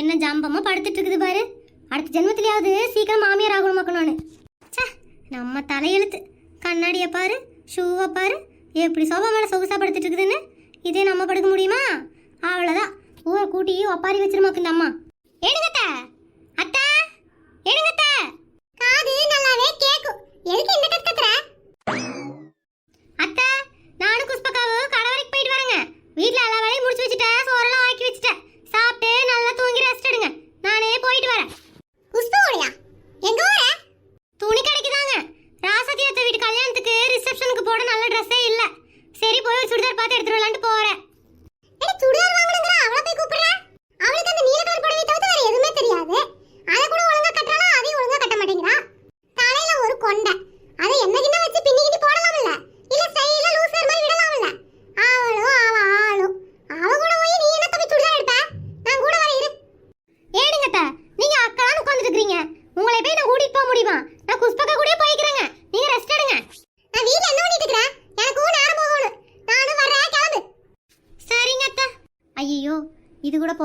என்ன ஜாம்பமா படுத்துட்டு இருக்குது பாரு. அடுத்த ஜென்மத்திலேயாவது சீக்கிரம் மாமியார் ஆகணும் மக்கணும்னு சே நம்ம தலையெழுத்து. கண்ணாடியை பாரு ஷூவை பாரு எப்படி சோபா மேலே சொகுசாக படுத்துட்டு இருக்குதுன்னு. இதே நம்ம படுக்க முடியுமா? அவ்வளோதான் ஊரை கூட்டி ஒப்பாரி வச்சிருமாக்கு நம்ம எடுங்கத்த அத்தா? எடுங்கத்த காது நல்லாவே கேட்கும் எதுக்கு இந்த கத்துக்கிற சரி போய் சுடிதார் பார்த்து எடுத்துட்டு வரலான்ட்டு போறேன்.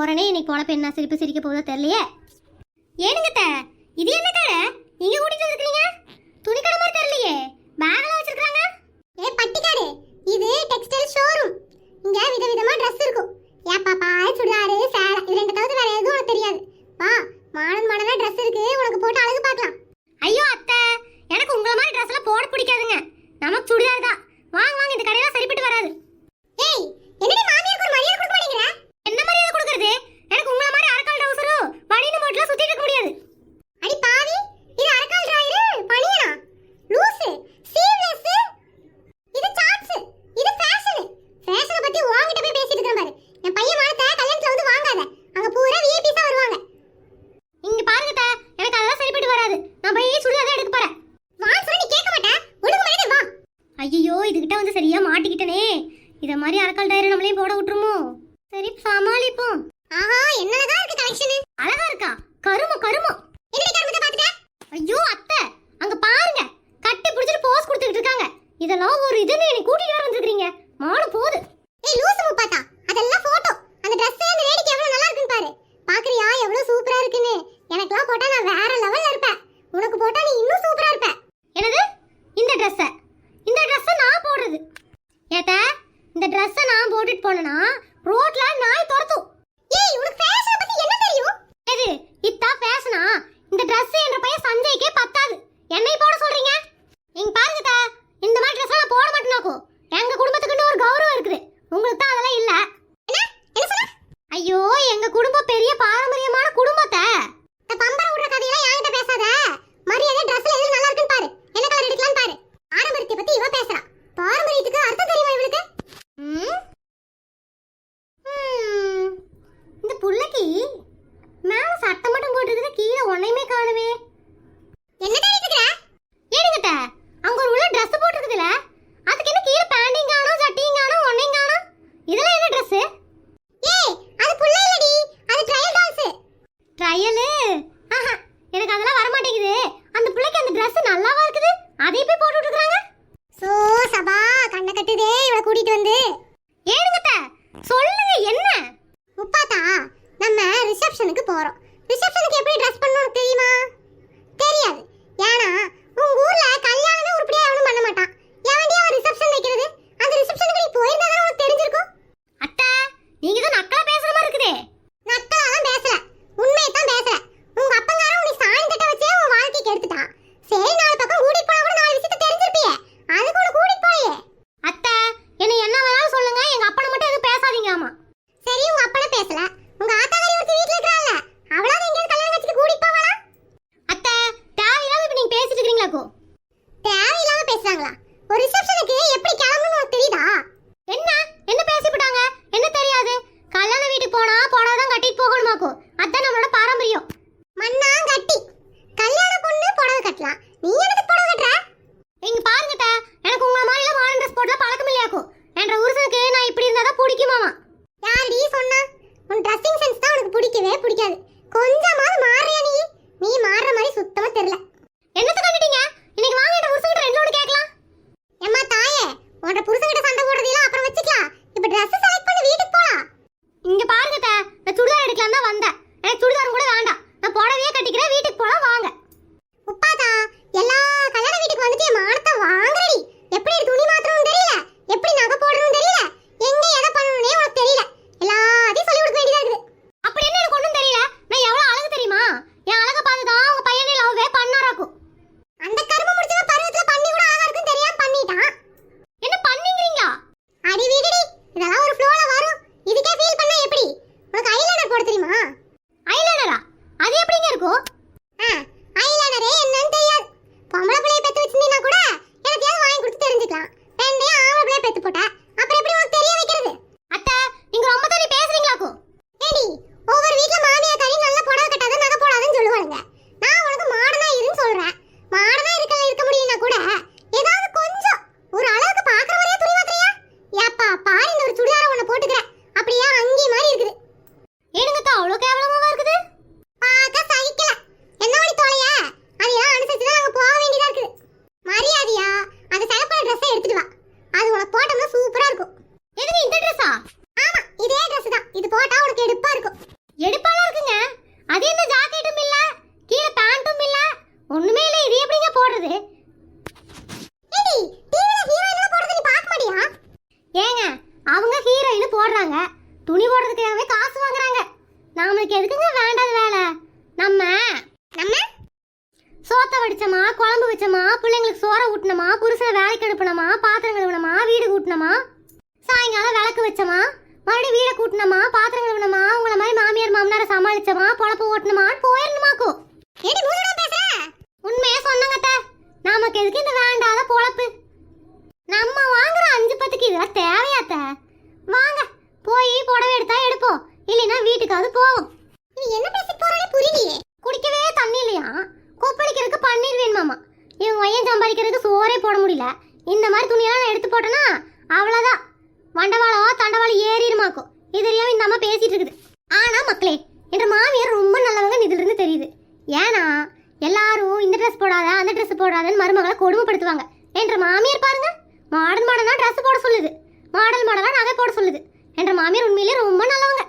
போறேனே இன்னைக்கு போனப்ப என்ன சிரிப்பு சிரிக்க போதோ தெரியலையே? ஏனுங்கத்த? இது என்ன கடை நீங்க கூட்டிட்டு வந்துருக்கீங்க இதை மாதிரி அரக்கால் டயரை நம்மளையும் போட விட்டுருமோ? あら。உன்ட புருஷன் கிட்ட போடுறது ஏங்க அவங்க ஹீரோயின் போடுறாங்க. துணி போடுறதுக்காகவே காசு வாங்குறாங்க. நம்மளுக்கு எதுக்குங்க வேண்டாத வேலை? நம்ம நம்ம? சோத்த வடிச்சோமா குழம்பு வச்சோமா பிள்ளைங்களுக்கு சோற ஊட்டினமா புருஷனை வேலைக்கு அனுப்பினமா பாத்திரம் கழுவினமா வீடு கூட்டினமா சாயங்காலம் விளக்கு வச்சோமா மறுபடியும் வீடை கூட்டினமா பாத்திரம் கழுவினமா உங்களை மாதிரி மாமியார் மாமனாரை சமாளிச்சோமா பொழப்பு ஓட்டணுமான்னு போயிடணுமாக்கும். இந்த மாதிரி துணியெல்லாம் நான் எடுத்து போட்டேன்னா அவ்வளோதான் வண்டவாளவோ தண்டவாளம் ஏறிடுமாக்கும். இதுலயும் இந்த அம்மா பேசிகிட்டு இருக்குது. ஆனால் மக்களே என்ற மாமியார் ரொம்ப நல்லவங்க இதிலிருந்து தெரியுது. ஏன்னா எல்லாரும் இந்த ட்ரெஸ் போடாத அந்த ட்ரெஸ் போடாதன்னு மருமகளை கொடுமைப்படுத்துவாங்க. என்ற மாமியார் பாருங்க மாடல் மாடலாக ட்ரெஸ் போட சொல்லுது. மாடல் மாடலாக நகை போட சொல்லுது. என்ற மாமியார் உண்மையிலேயே ரொம்ப நல்லவங்க.